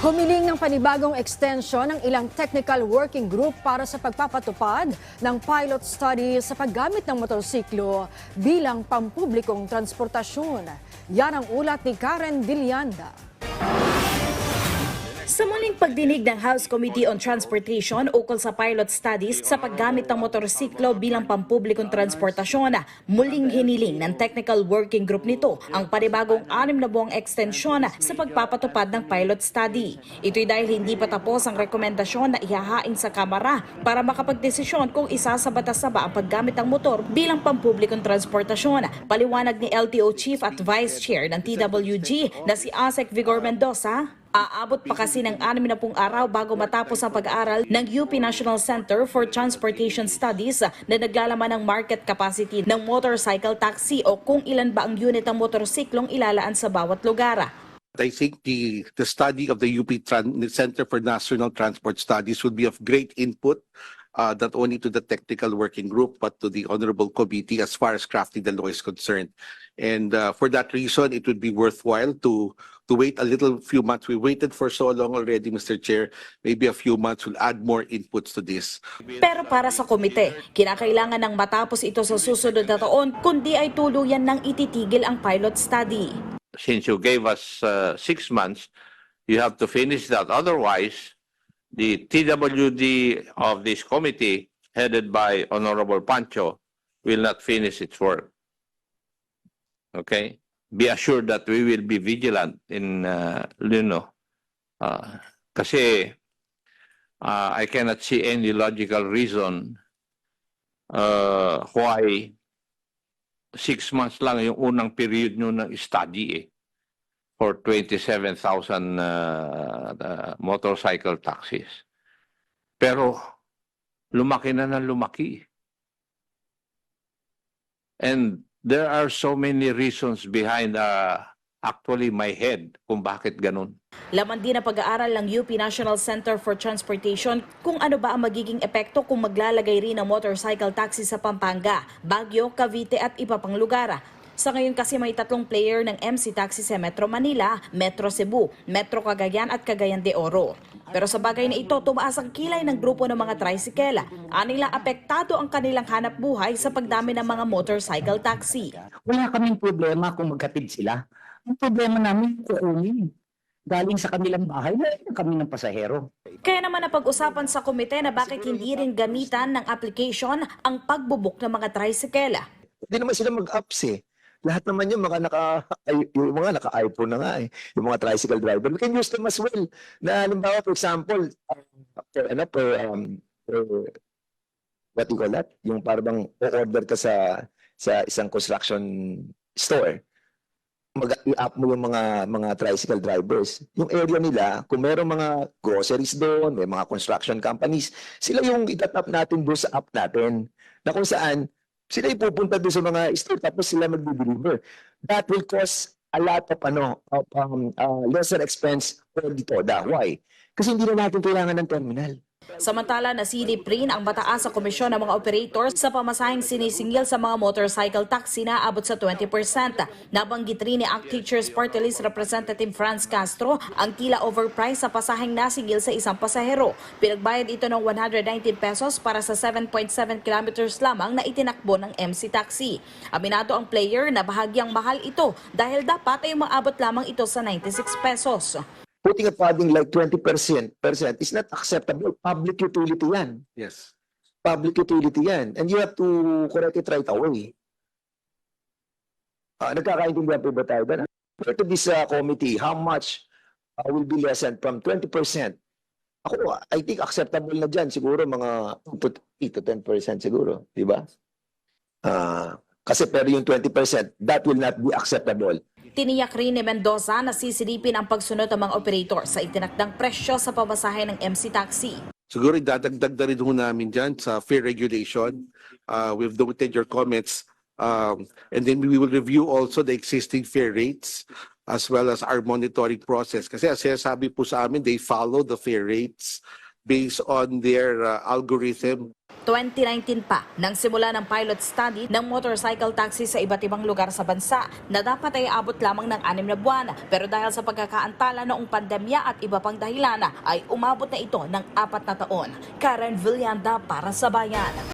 Humiling ng panibagong extension ng ilang technical working group para sa pagpapatupad ng pilot study sa paggamit ng motorsiklo bilang pampublikong transportasyon. Yan ang ulat ni Karen Villanda. Sa muling pagdinig ng House Committee on Transportation ukol sa pilot studies sa paggamit ng motorsiklo bilang pampublikong transportasyon, muling hiniling ng technical working group nito ang panibagong anim na buwang ekstensyon sa pagpapatupad ng pilot study. Ito'y dahil hindi pa tapos ang rekomendasyon na ihahain sa Kamara para makapagdesisyon kung isa sa batas na ba ang paggamit ng motor bilang pampublikong transportasyon. Paliwanag ni LTO Chief at Vice Chair ng TWG na si Asek Vigor Mendoza, Aabot pa kasi ng 60 araw bago matapos ang pag-aaral ng UP National Center for Transportation Studies na naglalaman ng market capacity ng motorcycle taxi o kung ilan ba ang unit ng motorsiklong ilalaan sa bawat lugar. I think the, the study of the UP Tran- Center for National Transport Studies would be of great input, uh, not only to the technical working group, but to the honorable committee as far as crafting the law is concerned. And uh, for that reason, it would be worthwhile to, to wait a little few months. We waited for so long already, Mr. Chair. Maybe a few months will add more inputs to this. Pero para sa komite, kinakailangan ng matapos ito sa susunod na taon kundi ay tuluyan ng ititigil ang pilot study. since you gave us uh, six months, you have to finish that. Otherwise, the TWD of this committee, headed by Honorable Pancho, will not finish its work. Okay? Be assured that we will be vigilant in, uh, you know, uh, kasi uh, I cannot see any logical reason uh, why six months lang yung unang period nyo ng study eh for 27,000 uh, uh, motorcycle taxis. Pero lumaki na ng lumaki. And there are so many reasons behind uh, actually my head kung bakit ganun. Laman din ang pag-aaral ng UP National Center for Transportation kung ano ba ang magiging epekto kung maglalagay rin ng motorcycle taxi sa Pampanga, Baguio, Cavite at iba pang lugar. Sa ngayon kasi may tatlong player ng MC Taxi sa Metro Manila, Metro Cebu, Metro Cagayan at Cagayan de Oro. Pero sa bagay na ito, tumaas ang kilay ng grupo ng mga tricycle. Anila apektado ang kanilang hanap buhay sa pagdami ng mga motorcycle taxi. wala kaming problema kung maghatid sila. Ang problema namin, kukunin. Galing sa kanilang bahay, na kami ng pasahero. Kaya naman napag-usapan sa komite na bakit hindi rin gamitan ng application ang pagbubuk ng mga tricycle. Hindi naman sila mag-apps eh. Lahat naman yung mga naka yung mga naka-iPhone na nga eh. Yung mga tricycle driver. We can use them as well. Na halimbawa, for example, um, per, ano, per, um, per, what you call that? Yung parang o-order ka sa sa isang construction store. Mag-i-up mo yung mga mga tricycle drivers. Yung area nila, kung meron mga groceries doon, may mga construction companies, sila yung itatap natin doon sa app natin. Na kung saan, sila ipupunta doon sa mga store tapos sila magdi-deliver. That will cause a lot of ano of um, uh, lesser expense for the TODA. Why? Kasi hindi na natin kailangan ng terminal. Samantala nasilip rin ang bataas sa komisyon ng mga operators sa pamasaheng sinisingil sa mga motorcycle taxi na abot sa 20%. Nabanggit rin ni ACT Teachers Party List Representative Franz Castro ang tila overpriced sa pasaheng nasingil sa isang pasahero. Pinagbayad ito ng 119 pesos para sa 7.7 kilometers lamang na itinakbo ng MC Taxi. Aminado ang player na bahagyang mahal ito dahil dapat ay maabot lamang ito sa 96 pesos. Putting a padding like 20% percent is not acceptable. Public utility yan. Yes. Public utility yan. And you have to correct it right away. Ah, nagkakaintindihan po ba tayo ba? Refer to this uh, committee, how much uh, will be lessened from 20%? Ako, I think acceptable na dyan. Siguro mga 8 to 10% siguro. Di ba? Ah, kasi pero yung 20%, that will not be acceptable. Tiniyak rin ni Mendoza na sisilipin ang pagsunod ng mga operator sa itinakdang presyo sa pamasahe ng MC Taxi. Siguro idadagdag na rin namin dyan sa fair regulation. Uh, we've noted your comments. Um, and then we will review also the existing fair rates as well as our monitoring process. Kasi as sabi po sa amin, they follow the fair rates. Based on their uh, algorithm 2019 pa, nang simula ng pilot study ng motorcycle taxi sa iba't ibang lugar sa bansa na dapat ay abot lamang ng anim na buwan. Pero dahil sa pagkakaantala noong pandemya at iba pang dahilan ay umabot na ito ng apat na taon. Karen Villanda para sa Bayan.